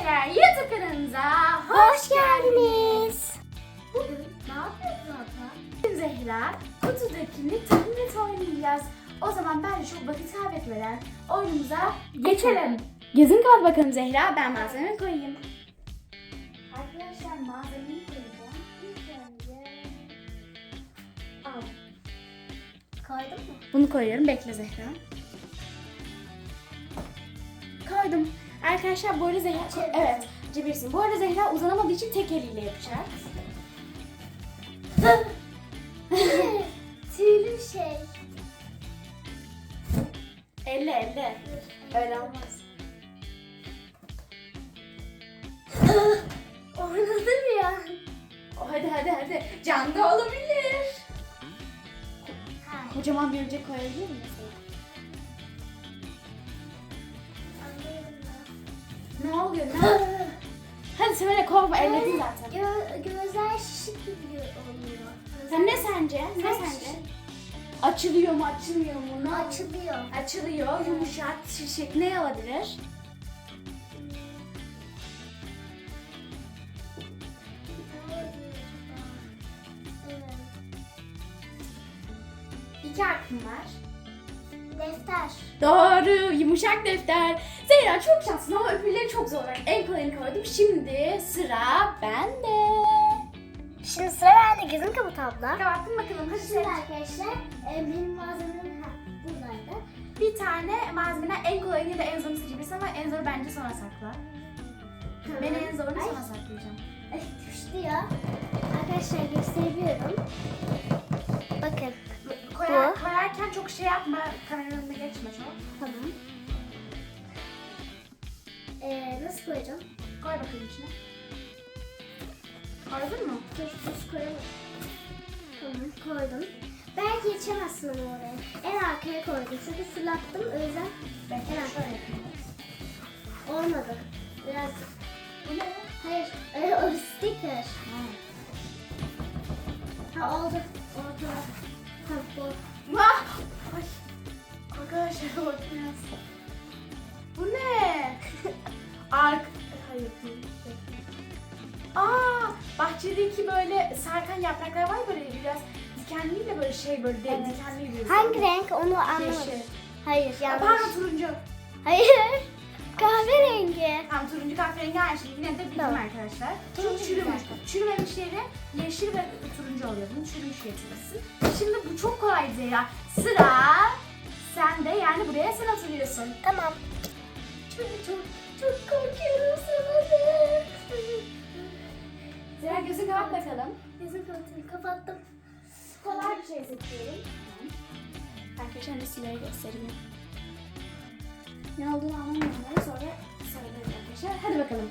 Şeyler YouTube kanalımıza Hoş geldiniz. Bugün ne yapıyoruz Ata? Bugün Zehra kutudakini tahmin et oynayacağız. O zaman bence çok vakit kaybetmeden oyunumuza geçelim. Gözün kapat bakalım Zehra. Ben malzeme koyayım. Arkadaşlar malzemeyi koyacağım. İlk önce... Al. Koydun mu? Bunu koyuyorum. Bekle Zehra. Arkadaşlar bu arada Zehra... Evet. Çevirsin. Bu arada Zehra uzanamadığı için tek eliyle yapacak. Tüylü şey. Elle elle. Öyle olmaz. Oynadım ya. Oh, hadi hadi hadi. Canlı olabilir. Ha, Kocaman bir önce koyabilir miyim Ne oluyor? Ne? hadi sen öyle korkma. ben. Elledin zaten. Gö- gözler şişik gibi oluyor. Sen ne sence? Ne Sen sence? şişik. Açılıyor mu açılmıyor mu? Ne oluyor? Açılıyor. Açılıyor, yumuşak, şişik ne olabilir? Evet. İki hakkım var. Defter. Doğru, yumuşak defter. Zehra çok şanslısın ama öbürleri çok zor. En kolayını koydum. Şimdi sıra bende. Şimdi sıra bende. Gözün kapat abla. Kapattım bakalım. Hadi Şimdi seç. arkadaşlar e, benim malzemem buradaydı. Bir tane malzemeden en kolayını da en zorunu seçebilirsin ama en zoru bence sonra sakla. Ben en zorunu Ay. sonra saklayacağım. Ay, düştü ya. Arkadaşlar gösteriyorum. Bakın. Çok şey yapma, önüne geçme çok. Tamam. Ee, nasıl koyacağım? Koy bakalım içine. Koydun mu? Dur, tuz koyalım. Tamam, koydum. Belki geçemezsin ama oraya. En arkaya koydum. Çünkü fırlattım. O yüzden Belki en arkaya. Olmadı. Biraz... Bu ne? Hayır. Ee, o sticker. Ha oldu. Oldu. Bu. Vah! Ay. Arkadaşlar bak biraz. Bu ne? Ark... Hayır değil. Aa, bahçedeki böyle sarkan yapraklar var böyle biraz dikenli de böyle şey böyle Evet. dikenli gibi. Hangi renk onu anlamadım. Yeşil. Hayır yanlış. Pardon turuncu. Hayır. Kahverengi. Tamam turuncu kahverengi aynı şey. Yine de bildim Tamam. arkadaşlar. Turuncu Çünkü çürümüş. güzel. Çürümemişleri yeşil ve turuncu oluyor. Bunun çürümüş getirirsin. Şimdi bu çok kolay Zehra. Sıra sende yani buraya sen oturuyorsun. Tamam. Çok çok çok korkuyorum sana. Zehra gözünü kapat bakalım. Gözüm kapatayım. Kapattım. Kolay bir şey seçiyorum. Arkadaşlar resimleri göstereyim. Ne olduğunu anlamayanlara sonra söyleriz arkadaşlar. Hadi bakalım.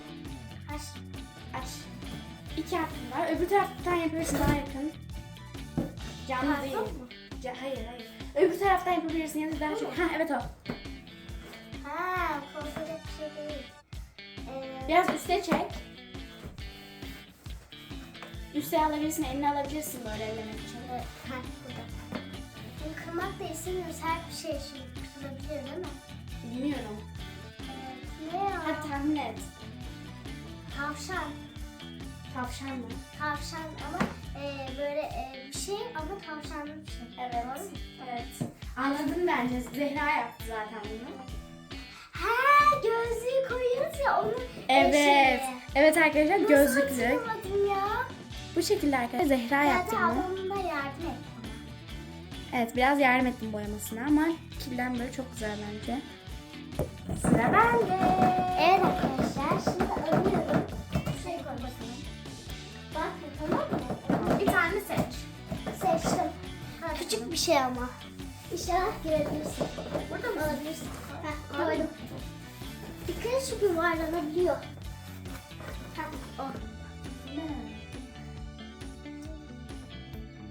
Aç. Aç. İki hakkın var. Öbür taraftan yapıyorsun daha yakın. Canlı değil. mu? Ca- hayır hayır. Öbür taraftan yapabilirsin ya da daha çok. Ha evet o. Ha, korkacak bir şey değil. Ee, Biraz üste çek. Üste alabilirsin, eline alabilirsin böyle ellemek için. evet, ha, burada. Bunu kırmak da istemiyoruz. Her bir şey şimdi kırılabilir değil mi? Bilmiyorum. Hadi tahmin et. Tavşan. Tavşan mı? Tavşan ama e, böyle e, bir şey ama tavşanlı bir şey. Evet. Evet. Anladın bence. Zehra yaptı zaten bunu. Ha gözlüğü koyuyoruz ya onun Evet. eşeği. Evet arkadaşlar Nasıl gözlüklü. hatırlamadım ya? Bu şekilde arkadaşlar Zehra yaptı Zaten bunu. ablamın da yardım et. Evet biraz yardım ettim boyamasına ama kilden böyle çok güzel bence. Sıra bende. Evet arkadaşlar şimdi alıyorum. Koy bakalım. Bak tamam mı? Bir tane seç. Seçtim. Küçük bir şey ama. İnşallah görebilirsin. Burada mı? Alabilirsin. Heh, koydum. Dikkat çünkü yuvarlanabiliyor. Heh, o.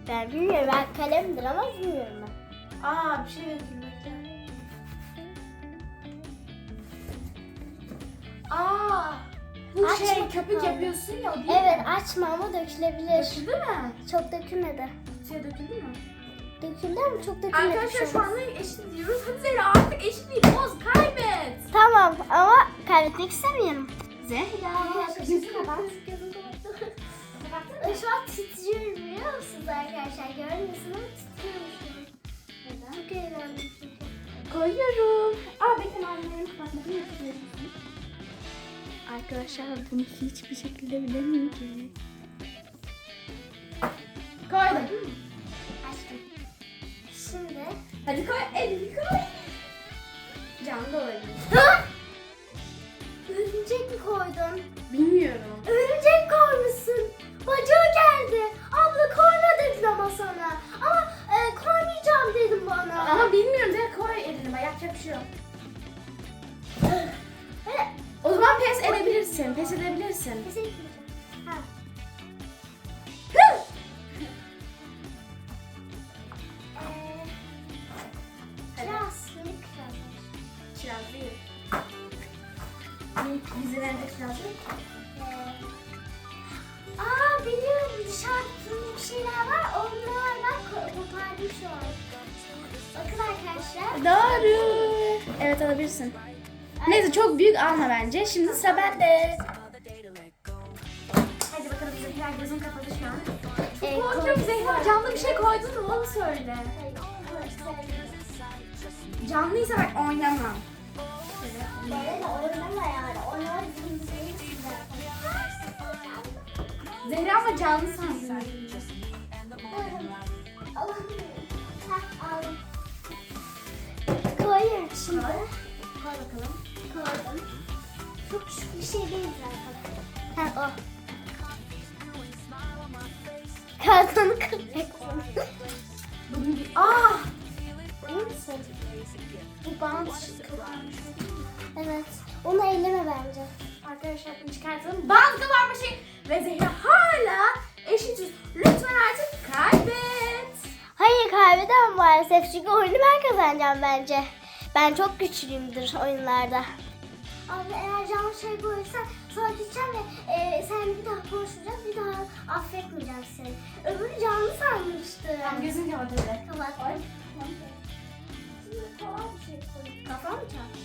Ben bilmiyorum. Ben kalemdir ama bilmiyorum ben. Aa bir şey dökülmekte. Bu Açma şey köpük kapağı. yapıyorsun ya o değil Evet mi? açma ama dökülebilir. Döküldü mü? Çok dökülmedi. Şey döküldü mü? Döküldü ama çok dökülmedi. Arkadaşlar şey şu anda eşit diyoruz. Hadi Zehra artık eşitliği boz kaybet. Tamam ama kaybetmek istemiyorum. Zehra. Gözünü kapat. Gözüm kapattı. Ben şu an titriyorum biliyor musunuz arkadaşlar? Görmüyorsunuz ama titriyorum şu an. Neden? Çok eğlendim. Koyuyorum. Aa bekle malzemelerimi kapatmadım. yapıyorum. Arkadaşlar bunu hiçbir şekilde bilemeyecek. Koydum. Açtım. Şimdi Hadi koy elini koy. Canlı da olabilir. örümcek mi koydun? Bilmiyorum. Örümcek koymuşsun. Bacağı geldi. Abla koyma dedin ama sana. Ama e, koymayacağım dedim bana. Ama bilmiyorum. Sen koy elini. Yapacak bir şey yok. Pes edebilirsin. pes etmeyeceğim. Ha. Ee, Kiraz, kirazlar. Kiraz değil. Minik dizilerinde kiraz yok. Ee, Aa biliyorum dışarıda bir şeyler var. Onlardan ko- kopardım şu an. Bakın arkadaşlar. Doğru. Evet alabilirsin. Neyse çok büyük alma bence. Şimdi sıra bende. Hadi bakalım Zehra gözün kapalı şu an. Ee, Korkuyorum Zehra canlı bir şey koydun mu onu söyle. Canlıysa bak oynamam. Zehra ama canlı sandım. Allah'ım. Koyuyorum şimdi. Koy bakalım. Koydum. Çok küçük bir şey değil zaten. Ha o. Kartonu kıracaksın. Bugün bir... Ah! İyi misin? Bu bant. Evet. Onu elleme bence. Arkadaşlar bunu çıkartalım. Bant kapanmış şey. Ve Zehra hala eşitiz. Lütfen artık kaybet. Hayır kaybedemem maalesef çünkü oyunu ben kazanacağım bence. Ben çok güçlüyümdür oyunlarda. Abla eğer canlı şey koyarsan sana gideceğim ve e, sen bir daha konuşacağız bir daha affetmeyeceğim seni. Öbürü canlı sanmıştım. Tamam gözünü kapat hadi. Kapat. Şimdi kolay bir şey koy. Kafa mı çarptı?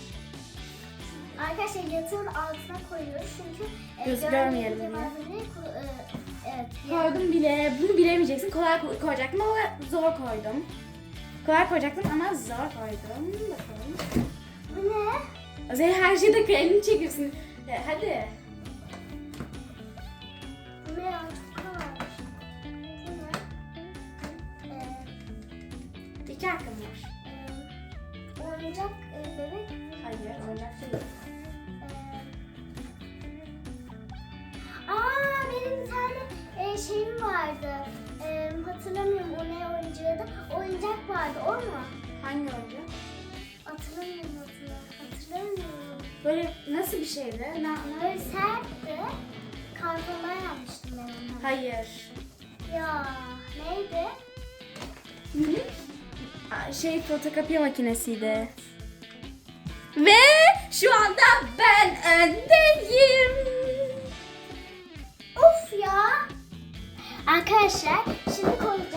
Arkadaşlar yatağın altına koyuyoruz çünkü e, Göz görmeyelim görmeyelim diye. ku- e, evet. Koydum bile. Bunu bilemeyeceksin. Kolay koy- koyacaktım ama zor koydum. Kolay koyacaktım ama zor koydum. Bakalım. Bu ne? Zehra her şeyde elini çekiyorsun. Hadi. Vardı o mu? Hangi oyuncak? Hatırlamıyorum hatırla. Hatırlamıyorum. Böyle nasıl bir şeydi? Ne, Böyle ne? sertti. Kartondan yapmıştım ben onu. Hayır. Ya neydi? Şey fotokopi makinesiydi. Ve şu anda ben öndeyim. Of ya. Arkadaşlar şimdi koyacağım.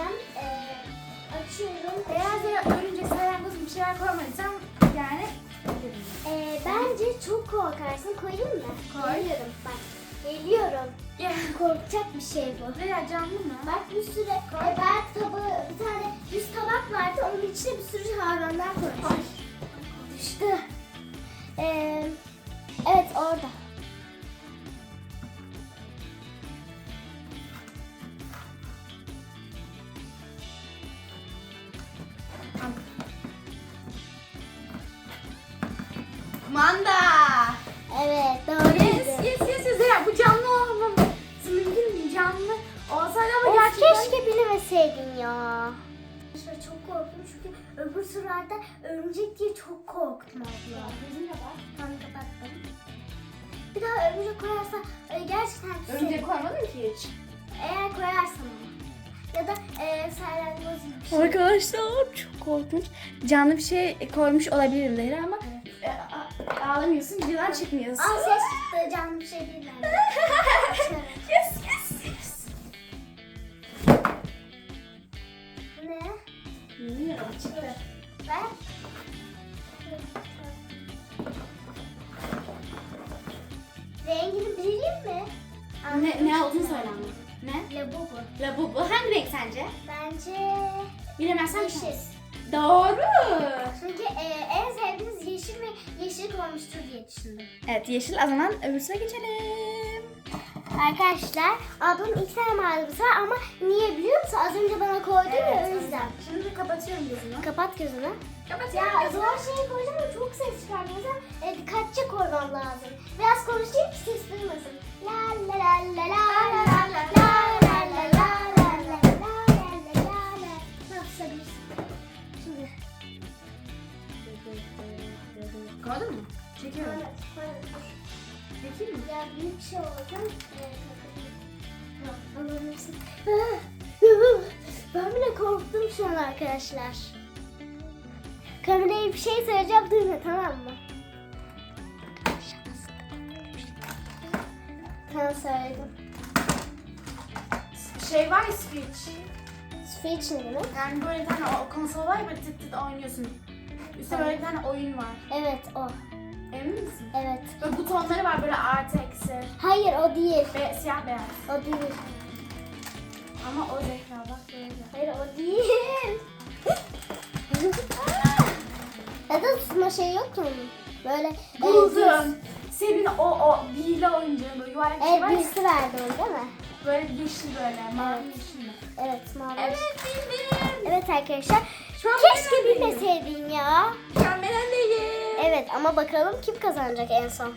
Açıyorum. Eğer Zehra ölünce salyangoz bir şeyler koymadıysam yani Ee, bence çok korkarsın. Koyayım mı? Koy. Geliyorum bak. Geliyorum. Ya. Korkacak bir şey bu. Zehra canlı mı? Bak bir sürü e, ben tabı bir tane yüz tabak vardı. Onun içine bir sürü hayvanlar koymuşum. Düştü. Ee, evet orada. Manda. Evet doğru. Yes yes yes yes. Zehra bu canlı olmaması mümkün değil. Canlı olsaydı ama Of, gerçekten. keşke bilemeseydin ya. Arkadaşlar çok korktum çünkü öbür sıralarda örümcek diye çok korktum abla. Gözünü kapat. Tam kapattım. Bir daha örümcek koyarsa e, gerçekten küserim. Örümcek koymadın ki hiç. Eğer koyarsam ama. Ya da e, salyangoz gibi bir şey. Arkadaşlar çok korkunç. Canlı bir şey koymuş olabilirim Zehra ama Evet. e, a- ağlamıyorsun, videodan çıkmıyorsun. Aa ses çıktı canlı bir şey değil yes yes yes. Ne? Bilmiyorum çıktı. Ver. Rengi Ne, ne olduğunu söyle ama. Ne? Labubu. Labubu. Hangi renk sence? Bence Bilemezsen yeşil. Doğru. Çünkü e, en ve yeşil koymuştur diye düşündüm. Evet yeşil o zaman öbürsüne geçelim. Arkadaşlar ablam iki tane malzemesi var ama niye biliyor musun? Az önce bana koydu ya o yüzden. Şimdi kapatıyorum gözümü. Kapat gözünü. Kapatıyorum Ya gözümü. zor şey koyacağım ama çok ses yüzden e, dikkatli koymam lazım. Biraz konuşayım Tamam söyledim. Şey var ya Switch. Switch ne demek? Yani böyle bir tane o konsol var ya böyle tıt tıt oynuyorsun. Üstte böyle bir tane oyun var. Evet o. Emin misin? Evet. Böyle butonları var böyle artı eksi. Hayır o değil. Ve siyah beyaz. O değil. Ama o Zehra bak böyle. Hayır o değil. Neden tutma şey yok onun? Böyle e, Buldum. Senin o o hile oyuncağın böyle yuvarlak şey Evet var ya. birisi verdi onu değil mi? Böyle yeşil böyle mavi yeşil mi? Evet mavi. Evet bildim. Evet arkadaşlar. Şu an Keşke ben öndeyim. bilmeseydin ya. Şu an ben öndeyim. Evet ama bakalım kim kazanacak en son.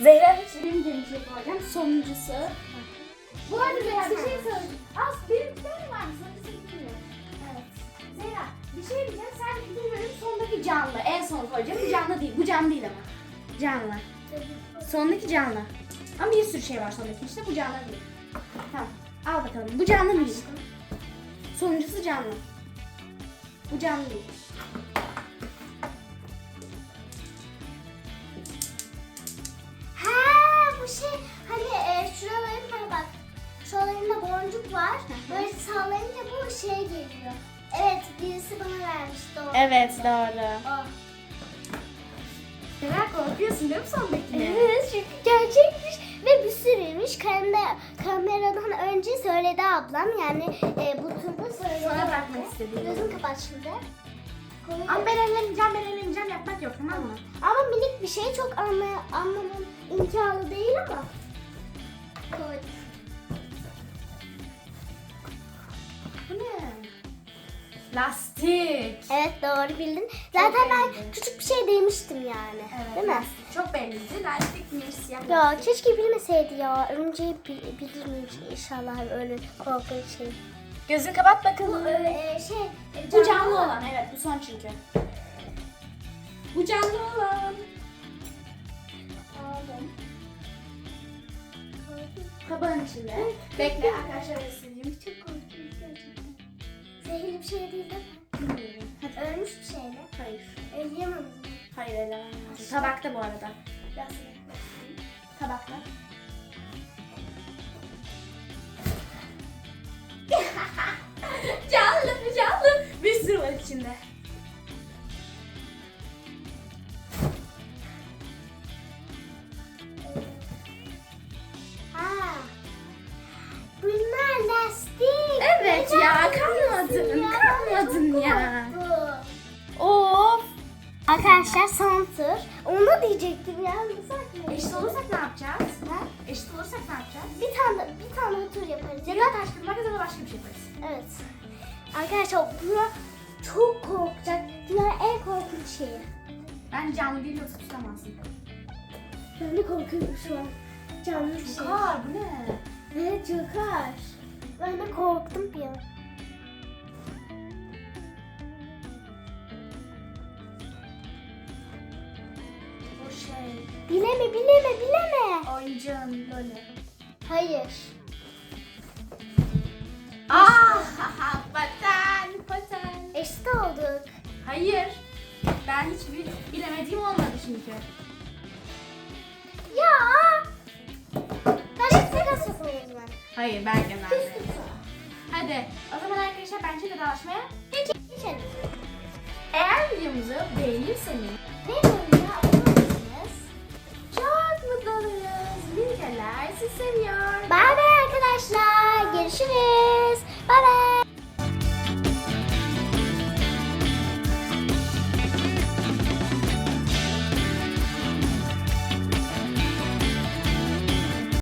Zehra için benim gelecek olacağım. Sonuncusu. Bu arada Zehra bir şey söyleyeyim. Az benim bir tane var mı? Sonuncusu bilmiyorum. Evet. Zehra bir şey diyeceğim. Sen ikinci bölüm sondaki canlı. En son. Bu canlı değil. Bu canlı değil ama. Canlı. Sondaki canlı. Ama bir sürü şey var sondaki işte. Bu canlı değil. Tamam. Al bakalım. Bu canlı değil. Sonuncusu canlı. Bu canlı değil. Ha bu şey hani e, şuralarında bak. Şuralarında boncuk var. Böyle sallayınca bu şey geliyor. Evet birisi bana vermişti o. Evet doğru. O. Zehra korkuyorsun değil mi sondakine? Evet çünkü gerçekmiş ve bir sürüymüş. Kamera, kameradan önce söyledi ablam yani e, bu turda söyledi. Sana bırakmak istediğim. Gözünü kapat şimdi. Ama ben ellemeyeceğim, ben ellemeyeceğim yapmak yok tamam mı? Ama minik bir şey çok anla, anlamam imkanı değil ama. Koy. Lastik. Evet doğru bildin. Zaten ben beğendim. küçük bir şey demiştim yani. Değil mi? lastik. Çok belliydi. Lastikmiş, siyah Ya lastik. keşke bilmeseydi ya. Örümceği bil- bilir miymiş inşallah öyle korkunç şey. Gözünü kapat bakalım. Ee, şey, Bu canlı olan, evet bu son çünkü. Bu canlı olan. Aldım. Kabağın içinde. Bekle arkadaşlar göstereyim. Çok gerçekten. Zehirli bir şey değil değil mi? Bilmiyorum. Ölmüş bir şey mi? Hayır. Elleyemem. Hayır elemem lazım. Tabakta bu arada. Biraz Tabakta. canlı canlı. Bir sürü var içinde. Arkadaşlar son tur. Onu diyecektim ya. Eşit olursak ne yapacağız? Ha? Eşit olursak ne yapacağız? Bir tane bir tane tur yaparız. Ya da taş ya da başka bir şey yaparız. Evet. Arkadaşlar buna çok korkacak. Dünyanın en korkunç şeyi. Ben canlı değil yoksa tutamazsın. Ben de korkuyorum şu an. Canlı bir şey. Kar bu ne? Evet çok Bileme bileme bileme. Oyuncağın böyle. Hayır. Ah, patan, patan. Eşit olduk. Hayır. Ben hiç bil- bilemediğim olmadı çünkü. Ya. Ben hep takas yapayım ben. Hayır ben genelde. Hadi o zaman arkadaşlar bence vedalaşmaya geçelim. Geçelim. Eğer videomuzu beğenirseniz Ne olursunuz? Çok mutlu oluruz. Bilgeler sizi seviyor. Bay bay arkadaşlar. Görüşürüz. Bay bay.